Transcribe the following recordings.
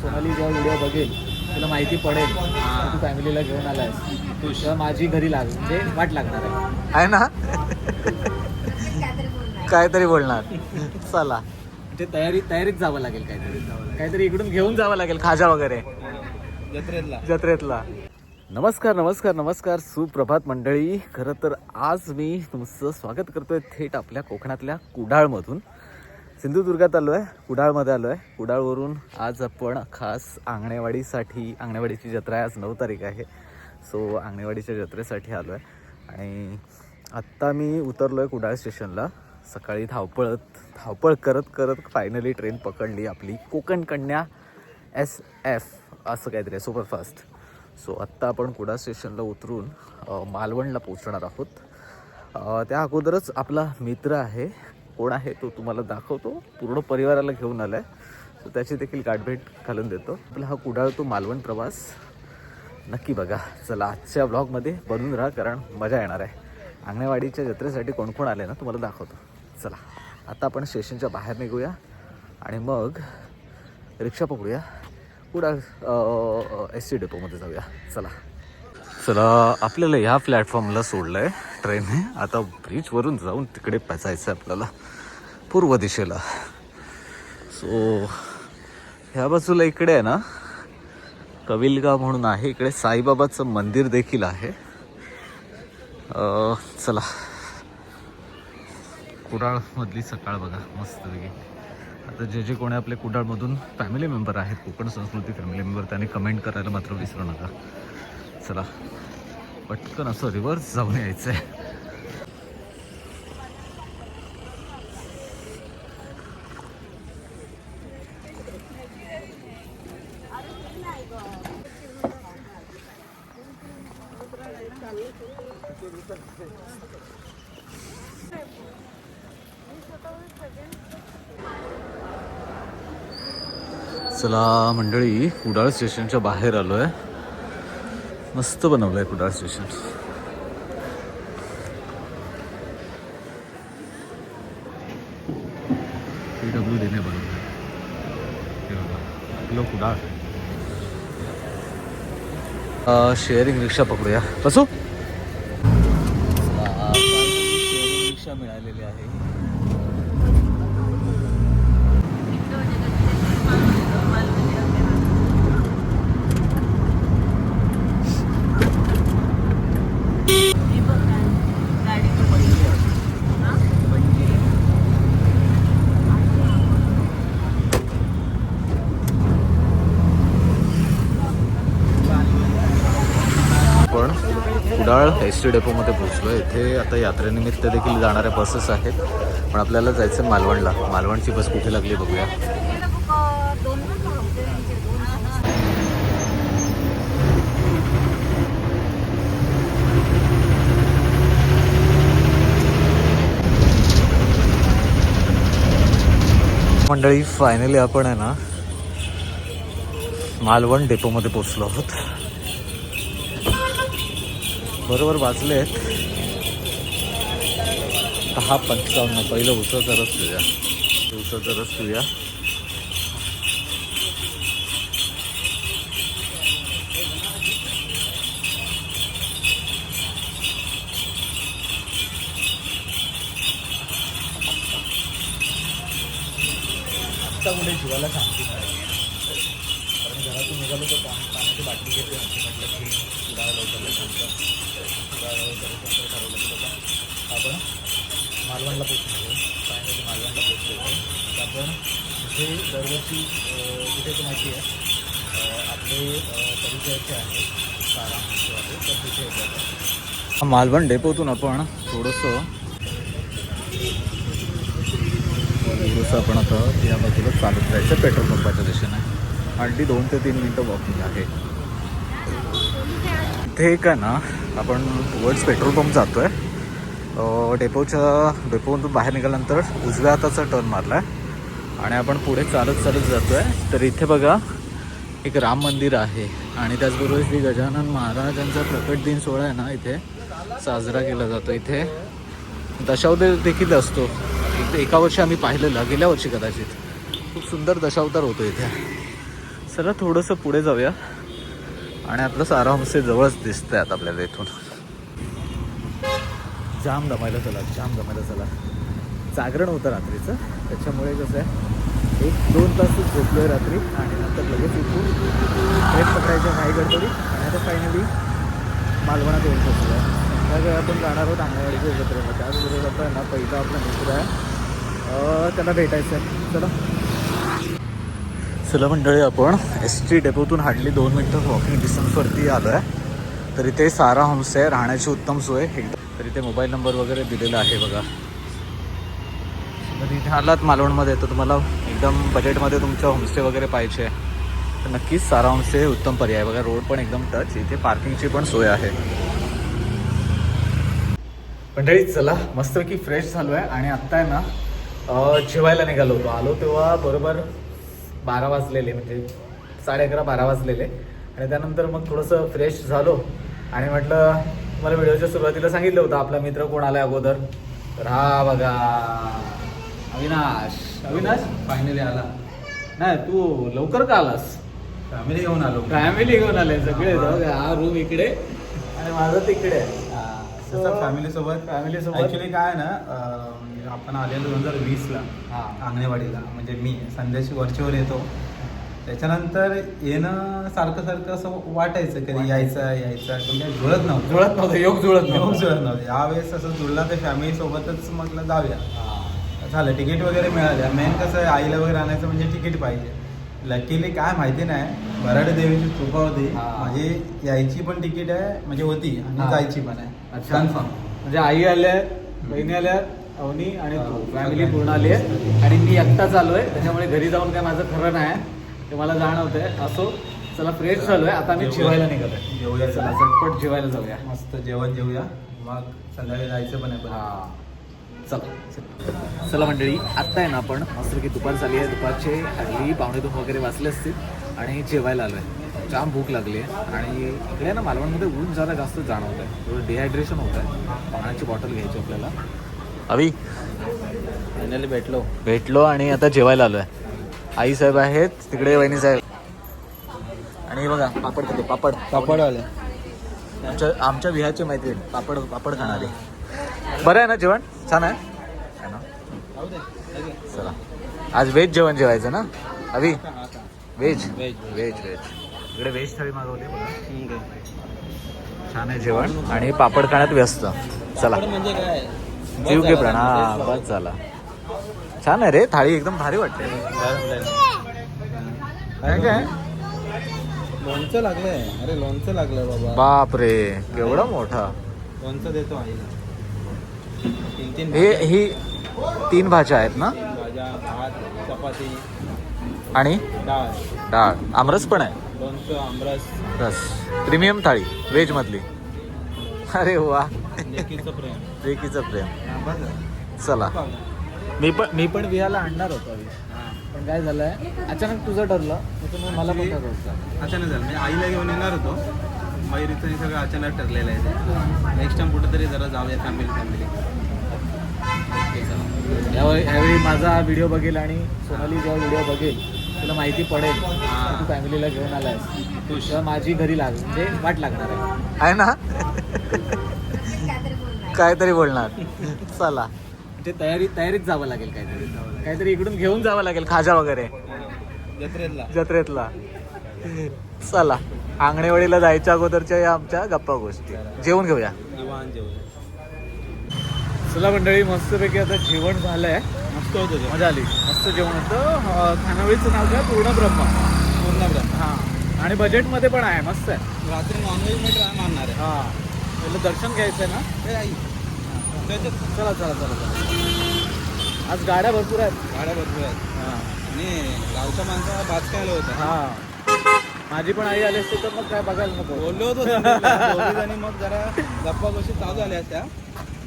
सोनाली जेव्हा व्हिडिओ बघेल तुला माहिती पडेल की तू फॅमिलीला घेऊन आलायस. तेव्हा माझी घरी लाग म्हणजे वाट लागणार आहे. आहे ना? काहीतरी बोलणार. चला. म्हणजे तयारी तयारीत जावं लागेल काहीतरी. काहीतरी इकडून घेऊन जावं लागेल खाजा वगैरे. जत्रेतला. जत्रेतला. नमस्कार नमस्कार नमस्कार सुप्रभात मंडळी. खरं तर आज मी तुमचं स्वागत करतोय थेट आपल्या कोकणातल्या कुडाळमधून. सिंधुदुर्गात आलो आहे कुडाळमध्ये आलो आहे कुडाळवरून आज आपण खास आंगणेवाडीसाठी आंगणेवाडीची जत्रा आहे. आज नऊ तारीख आहे. सो आंगणेवाडीच्या जत्रेसाठी आलो आहे आणि आत्ता मी उतरलो आहे कुडाळ स्टेशनला. सकाळी धावपळत धावपळ करत करत फायनली ट्रेन पकडली आपली कोकण कन्या एस एफ असं काहीतरी आहे सुपरफास्ट. सो आत्ता आपण कुडाळ स्टेशनला उतरून मालवणला पोचणार आहोत. त्या अगोदरच आपला मित्र आहे कोण आहे तो तुम्हाला दाखवतो. पूर्ण परिवाराला घेऊन आला आहे सो त्याची देखील गाठभेट घालून देतो. आपला हा कुडाळ तो मालवण प्रवास. नक्की बघा. चला आजच्या ब्लॉगमध्ये बनून राहा कारण मजा येणार आहे. अंगणेवाडीच्या जत्रेसाठी कोण कोण आले ना तुम्हाला दाखवतो. चला आता आपण स्टेशनच्या बाहेर निघूया. आणि मग रिक्षा पकडूया. कुडाळ एस सी डेपोमध्ये जाऊया. चला. चला आपल्याला ह्या प्लॅटफॉर्मला सोडलं आहे ट्रेनने. आता ब्रिजवरून जाऊन तिकडे जायचं आहे आपल्याला. पूर्व दिशेला. सो ह्या बाजूला इकडे आहे ना कविलगाव म्हणून आहे. इकडे साईबाबाचं मंदिर देखील आहे. चला. कुडाळमधली सकाळ बघा मस्तपैकी आता जे जे कोणी आपले कुडाळमधून फॅमिली मेंबर आहेत कोकण संस्कृती फॅमिली मेंबर त्याने कमेंट करायला मात्र विसरू नका. चला. पटकन असं रिव्हर्स जाऊन यायचं आहे चला मंडळी कुडाळ स्टेशनच्या बाहेर आलो आहे मस्त बनवलं आहे कुडाळ स्टेशन. पी डब्ल्यू डीने बनवलं आपलं कुडाळ. शेअरिंग रिक्षा पकडूया. कसो रिक्षा मिळालेली आहे आपण कुडाळ एस टी डेपोमध्ये पोहोचलो इथे आता यात्रेनिमित्त देखील जाणाऱ्या बसेस आहेत. पण आपल्याला जायचं आहे मालवणला. मालवणची बस कुठे लागली बघूया. मंडळी फायनली आपण आहे ना मालवण डेपोमध्ये पोचलो आहोत. बरोबर वाचले दहा पंचावन्न पहिलं उसाचा रस पिऊया उसाचा रस पिऊया आत्ता कुठे जीवाला सांगते कारण घरातून निघालो तर पाण्याची बाटली घेतली होती म्हटलं की कुडाळ लवकरला शांत कुडाळ लवकर ठरवलं की बाबा आपण मालवणला पोचून फायनली मालवणला पोचलो होतो तर आपण इथे दरवर्षी कुठे तर माहिती आहे आपले अं, परिचयाचे आहेत सारांश आहे तर तिथे येतात मालवण डेपोतून आपण थोडंसं आपण आता या बाजूला चालत जायचं पेट्रोल पंपाच्या दिशेने. अगदी दोन ते तीन मिनटं वॉकिंग आहे. इथे एक आहे ना आपण टुवर्ड्स पेट्रोल पंप जातो आहे डेपोच्या डेपोमधून बाहेर निघाल्यानंतर उजव्या हाताचा टर्न मारला आहे आणि आपण पुढे चालत चालत जातो आहे तर इथे बघा एक राम मंदिर आहे. आणि त्याचबरोबर श्री गजानन महाराजांचा प्रकट दिन सोहळा आहे ना इथे. साजरा केला जातो इथे. दशावतार देखील असतो. इथे एका वर्षी आम्ही पाहिलेलं गेल्या वर्षी कदाचित. खूप सुंदर दशावतार होतो इथे. चला थोडंसं पुढे जाऊया. आणि आपलं आरामसे जवळच दिसतं आहे आता आपल्याला इथून. जाम दमायला चला जाम दमायला चला. जागरण होतं रात्रीचं. त्याच्यामुळे कसं आहे एक दोन तासच झोपलोय रात्री आणि नंतर लगेच उठून ट्रेन पकडायच्या काही गडबडी आणि आता फायनली मालवणात येऊन पोहोचलो आहे संध्याकाळी आपण जाणार आहोत अंगणवाडीच्या जत्रेला त्याचबरोबर आता ना पहिला आपला मित्र आहे. त्याला भेटायचं आहे चला. चला मंडळी आपण एस टी डेपोतून हार्डली दोन मिनटं वॉकिंग डिस्टन्सवरती आलो आहे तर इथे सारा होम्स आहे राहण्याची उत्तम सोय. एकदम तर इथे मोबाईल नंबर वगैरे दिलेला आहे बघा. तर इथे आलात मालवणमध्ये तर तुम्हाला एकदम बजेटमध्ये तुमचं होमस्टे वगैरे पाहिजे. तर नक्कीच सारा होमस्टे हे उत्तम पर्याय आहे. बघा रोड पण एकदम टच इथे पार्किंगची पण सोय आहे. मंडळी चला मस्तपैकी फ्रेश झालो आहे आणि आत्ता आहे ना जेवायला निघालो होतो. आलो तेव्हा बरोबर बारा वाजलेले म्हणजे साडे अकरा बारा वाजलेले. आणि त्यानंतर मग थोडंसं फ्रेश झालो. आणि म्हटलं मला व्हिडिओच्या सुरुवातीला सांगितलं होतं आपला मित्र कोण आलाय अगोदर? तर हा बघा अविनाश. अविनाश? फायनली आला. नाही तू लवकर का आलास? फॅमिली घेऊन आलो. फॅमिली घेऊन आले सगळे. हा रूम इकडे. आणि माझं तिकडे. फॅमिली सोबत. फॅमिली सोबत. ऍक्च्युली काय आहे ना आपण आलेलो दोन हजार वीसला हा. अंगणेवाडीला म्हणजे मी संध्याशी वरचेवर येतो. त्याच्यानंतर येणं सारखं सारखं असं वाटायचं कधी यायचं यायचं पण काही जुळत नव्हतं. जुळत नव्हतं योग जुळत योग जुळत नव्हतं. यावेळेस असं जुळला तर फॅमिली सोबतच म्हटलं जाऊया. हा. झालं तिकीट वगैरे मिळाल्या मेन कसं आहे आईला वगैरे आणायचं म्हणजे तिकीट पाहिजे. लकीली काय माहिती नाही बराडे देवीची कृपा होती. माझी यायची पण तिकीट आहे म्हणजे होती आणि. जायची पण आहे. कन्फर्म म्हणजे आई आल्या बहिणी आल्या अवनी आणि तू. फॅमिली पूर्ण आली आहे. आणि मी एकटाच आलोय त्याच्यामुळे घरी जाऊन काय माझं खरं नाही ते मला जाणवतंय. असो चला फ्रेश झालोय आता मी जेवायला निघालोय जेवूया. चला चला झटपट जेवायला जाऊया. मस्त जेवण जेवूया. मग संध्याकाळी जायचं पण आहे हा. चला. चला मंडळी आत्ता आहे ना आपण. मस्त की दुपार झाली आहे. दुपारचे हल्ली पावणे दोन वगैरे वाचले असतील. आणि जेवायला आलो आहे जाम भूक लागली आहे. आणि इकडे ना मालवणमध्ये ऊन जरा जास्त जाणवत आहे थोडं डिहायड्रेशन होत आहे पाण्याची बॉटल घ्यायची आपल्याला. अवी फायनली भेटलो. भेटलो आणि आता जेवायला आलो आहे आई साहेब आहेत तिकडे वहिनी साहेब. आणि हे बघा पापड खाते पापड. पापडवाले. आमच्या आमच्या विहारचे मैत्रीण पापड पापड खाणारे. बरं आहे ना जेवण? छान आहे? ना? चला. आज व्हेज जेवण जेवायचं ना? Abhi? Veg? Veg. Veg veg. इकडे व्हेज थाळी मागवली बघा. छान आहे जेवण आणि पापड खाण्यात व्यस्त. चला. म्हणजे काय? जीव घे प्रण. हा बस झाला. छान आहे रे थाळी एकदम भारी वाटते. काय काय? लोणचं लागलंय. अरे लोणचं लागलं बाबा. बाप रे केवढा मोठा. लोणचं देतो आईला तीन तीन हे ही तीन भाज्या आहेत ना? भाज्या भात चपाती आणि? डाळ. डाळ. आमरस पण आहे. लोणचं आमरस. रस प्रीमियम थाळी व्हेज मधली अरे वा. लेकीचं प्रेम. चला. मी पण मी पण विहाला आणणार होतो आधी. पण काय झालंय अचानक तुझं ठरलं त्याच्यामुळे मला पण ठरवतं अचानक झालं. म्हणजे आईला घेऊन येणार होतो. मयुरीचं हे सगळं अचानक ठरलेलं आहे. नेक्स्ट टाइम कुठेतरी जरा जाऊया फॅमिली फॅमिली यावेळी यावेळी माझा व्हिडिओ बघेल आणि सोनाली जेव्हा व्हिडिओ बघेल तुला माहिती पडेल की तू फॅमिलीला घेऊन आलायस. तेव्हा माझी घरी लाग म्हणजे वाट लागणार आहे. आहे ना? काहीतरी बोलणार. चला. म्हणजे तयारी तयारीत जावं लागेल काहीतरी. काहीतरी इकडून घेऊन जावं लागेल खाजा वगैरे. जत्रेला जत्रेतला. चला. आंगणेवाडीला जायच्या अगोदरच्या या आमच्या गप्पा गोष्टी. जेवून घेऊया. जेवण चला मंडळी मस्तपैकी आता जेवण झालंय. मस्त होतं जेवण. मजा आली. मस्त जेवण होतं. खानावळीचं नाव काय पूर्ण ब्रह्मा. पूर्ण ब्रह्म. हां. आणि बजेटमध्ये पण आहे मस्त आहे. रात्री नॉनव्हेज मी ट्राय मारणार आहे. हां. पहिलं दर्शन घ्यायचं आहे ना? ए, आई. त्याच्यात चला चला चला चला. आज गाड्या भरपूर आहेत. गाड्या भरपूर आहेत. हां. आणि गावच्या माणसाला भात खायला होता. हां. माझी पण आई आली असते तर मग काय बघायला नको. बोललो होतो जणी मग जरा गप्पा गोष्टी चालू झाल्या असत्या.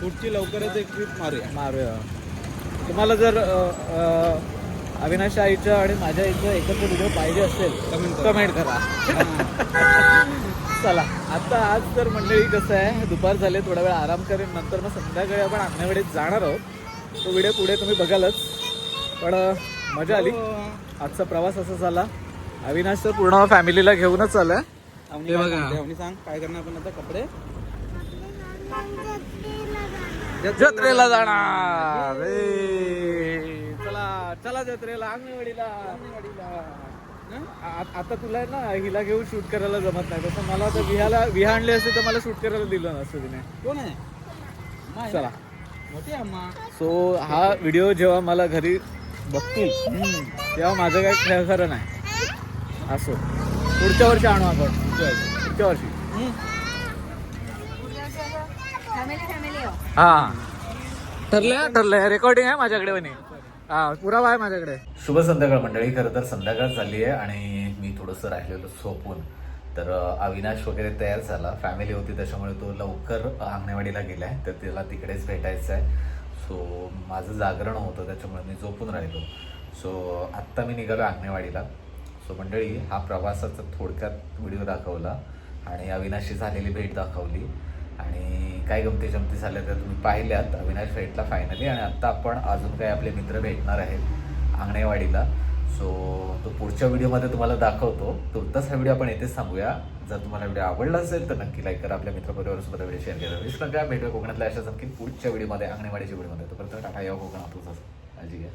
पुढची लवकरच एक ट्रिप मारूया. मारूया. तुम्हाला जर अं, अं, अविनाश आईचं आणि माझ्या आईचं एकत्र व्हिडिओ पाहिजे असेल. कमेंट करा. चला. आता आज तर मंडळी कसं आहे दुपार झाले थोडा वेळ आराम करेन नंतर मग संध्याकाळी आपण अंगणवाडीत जाणार आहोत. तो व्हिडिओ पुढे तुम्ही बघालच. पण मजा आली. हो. आजचा प्रवास असा झाला. अविनाश तर पूर्ण फॅमिलीला घेऊनच आलाय. हे सांग काय करणार आपण आता? कपडे? जत्रेला जाणार. चला चला जत्रेला अंगणवाडीला आ- आता तुला आहे ना हिला घेऊन शूट करायला जमत नाही. तसं मला तर विहाला विहा आणली असते तर मला शूट करायला दिलं नसतं तिने. कोण आहे. चला. मोठी आहे अम्मा. सो हा व्हिडिओ जेव्हा मला घरी बघतील तेव्हा माझं काही खेळ खरं नाही. असो. पुढच्या वर्षी आणू आपण. पुढच्या वर्षी. हो. हा. ठरलंय ठरलंय. रेकॉर्डिंग आहे माझ्याकडे म्हणे हा पुरावा आहे माझ्याकडे. शुभ संध्याकाळ मंडळी खरं तर संध्याकाळ झाली आहे आणि मी थोडंसं राहिलेलो झोपून. तर अविनाश वगैरे तयार झाला. फॅमिली होती त्याच्यामुळे तो लवकर अंगणवाडीला गेलाय. तर त्याला तिकडेच भेटायचं आहे. सो माझं जागरण होतं त्याच्यामुळे मी झोपून राहिलो. सो आत्ता मी निघालो अंगणवाडीला. सो मंडळी हा प्रवासाचा थोडक्यात व्हिडिओ दाखवला आणि अविनाशची झालेली भेट दाखवली. काय गमती जमती झाल्या त्या तुम्ही पाहिल्यात. अविनाश भेटला फायनली आणि आत्ता आपण अजून काही आपले मित्र भेटणार आहेत अंगणेवाडीला सो तो पुढच्या व्हिडिओमध्ये तुम्हाला दाखवतो. तुर्तास हा व्हिडिओ आपण येथेच सांगूया जर तुम्हाला व्हिडिओ आवडला असेल तर नक्की लाईक करा. आपल्या मित्रपरिवारासोबत व्हिडिओ शेअर करा. विश्वास नका भेटूया कोकणातल्या अशाच आणखी पुढच्या व्हिडिओमध्ये अंगणेवाडीच्या व्हिडिओमध्ये. तोपर्यंत टाटा या कोकण काळजी घ्या.